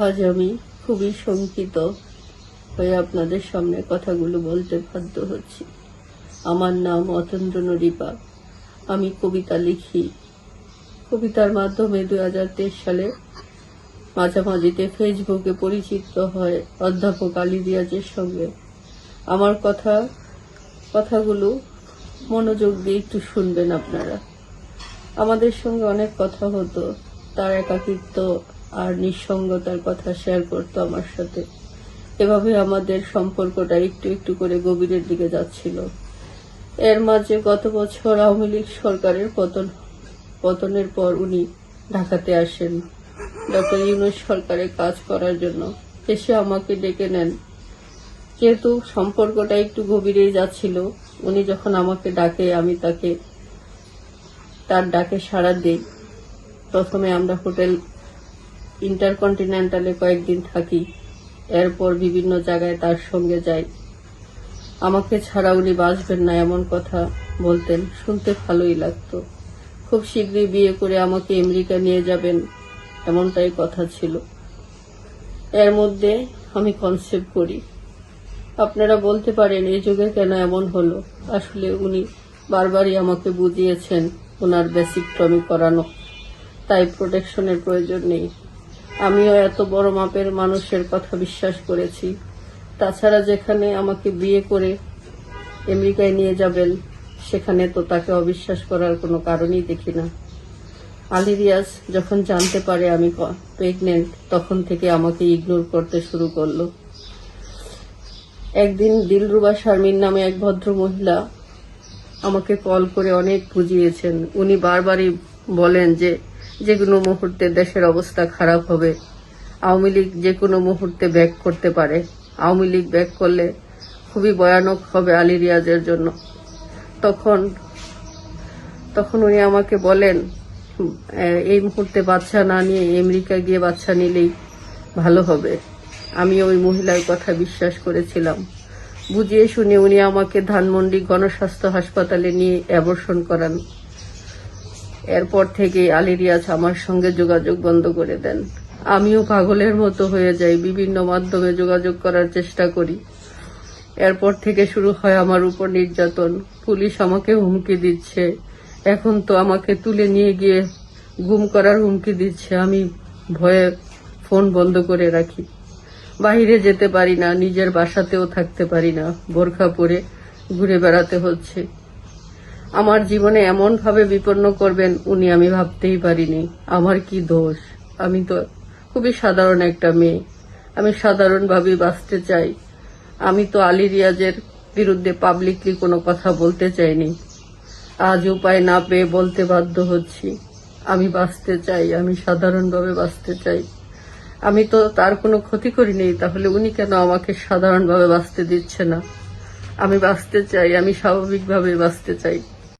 আজ আমি খুবই শঙ্কিত হয়ে আপনাদের সামনে কথাগুলো বলতে বাধ্য হচ্ছি। আমার নাম অতন্দ্র নরিপা আমি কবিতা লিখি। কবিতার মাধ্যমে দু হাজার তেইশ সালে মাঝামাঝিতে ফেসবুকে পরিচিত হয় অধ্যাপক আলী রিয়াজের সঙ্গে। আমার কথা, কথাগুলো মনোযোগ দিয়ে একটু শুনবেন আপনারা। আমাদের সঙ্গে অনেক কথা হতো। তার একাকিত্ব আর নিঃসঙ্গতার কথা শেয়ার করতো আমার সাথে। এভাবে আমাদের সম্পর্কটা একটু একটু করে গভীরের দিকে যাচ্ছিল। এর মাঝে গত বছর আওয়ামী লীগ সরকারের পতন, পতনের পর উনি ঢাকাতে আসেন। ডক্টর ইউনুস সরকারে কাজ করার জন্য। এসে আমাকে ডেকে নেন। যেহেতু সম্পর্কটা একটু গভীরেই যাচ্ছিল, উনি যখন আমাকে ডাকে, আমি তাকে, তার ডাকে সাড়া দিই। প্রথমে আমরা হোটেল ইন্টারকন্টিনেন্টালে কয়েকদিন থাকি, এরপর বিভিন্ন জায়গায় তার সঙ্গে যাই। আমাকে ছাড়া উনি বাঁচবেন না এমন কথা বলতেন, শুনতে ভালোই লাগতো। খুব শীঘ্রই বিয়ে করে আমাকে আমেরিকা নিয়ে যাবেন, এমনটাই কথা ছিল। এর মধ্যে আমি কনসেপ্ট করি। আপনারা বলতে পারেন, এই যুগে কেন এমন হলো? আসলে উনি বারবারই আমাকে বুঝিয়েছেন, ওনার বেসিকটমি করানো। তাই প্রোটেকশনের প্রয়োজন নেই। আমিও এত বড় মাপের মানুষের কথা বিশ্বাস করেছি। তাছাড়া যেখানে আমাকে বিয়ে করে আমেরিকায় নিয়ে যাবেন, সেখানে তো তাকে অবিশ্বাস করার কোনো কারণই দেখি না। আলী রিয়াজ যখন জানতে পারে আমি প্রেগনেন্ট তখন থেকে আমাকে ইগনোর করতে শুরু করল। একদিন দিলরুবা শারমিন নামে এক ভদ্র মহিলা আমাকে কল করে অনেক বুঝিয়েছেন। উনি বারবারই বলেন যে যে কোনো মুহূর্তে দেশের অবস্থা খারাপ হবে, আওয়ামী লীগ যে কোনো মুহূর্তে ব্যাক করতে পারে। আওয়ামী লীগ ব্যাক করলে খুবই ভয়ানক হবে আলী রিয়াজের জন্য। তখন তখন উনি আমাকে বলেন এই মুহূর্তে বাচ্চা না নিয়ে আমেরিকা গিয়ে বাচ্চা নিলেই ভালো হবে। আমি ওই মহিলার কথা বিশ্বাস করেছিলাম। বুঝিয়ে শুনে উনি আমাকে ধানমন্ডি গণস্বাস্থ্য হাসপাতালে নিয়ে অ্যাবর্ষণ করান। এরপর থেকে আলী রিয়াজ আমার সঙ্গে যোগাযোগ বন্ধ করে দেন। আমিও পাগলের মতো হয়ে যাই, বিভিন্ন মাধ্যমে যোগাযোগ করার চেষ্টা করি। এরপর থেকে শুরু হয় আমার উপর নির্যাতন। পুলিশ আমাকে হুমকি দিচ্ছে। এখন তো আমাকে তুলে নিয়ে গিয়ে গুম করার হুমকি দিচ্ছে। আমি ভয়ে ফোন বন্ধ করে রাখি। বাইরে যেতে পারি না, নিজের বাসাতেও থাকতে পারি না। বোরখা পরে ঘুরে বেড়াতে হচ্ছে। আমার জীবনে এমন ভাবে বিপন্ন করবেন উনি আমি ভাবতেই পারিনি। আমার কি দোষ? আমি তো খুবই সাধারণ একটা মেয়ে। আমি সাধারণভাবে বাঁচতে চাই। আমি তো আলী রিয়াজের বিরুদ্ধে পাবলিকলি কোনো কথা বলতে চাইনি। আজ উপায় না পেয়ে বলতে বাধ্য হচ্ছি। আমি বাঁচতে চাই, আমি সাধারণভাবে বাঁচতে চাই। আমি তো তার কোনো ক্ষতি করিনি, তাহলে উনি কেন আমাকে সাধারণভাবে বাঁচতে দিচ্ছে না? আমি বাঁচতে চাই, আমি স্বাভাবিকভাবে বাঁচতে চাই।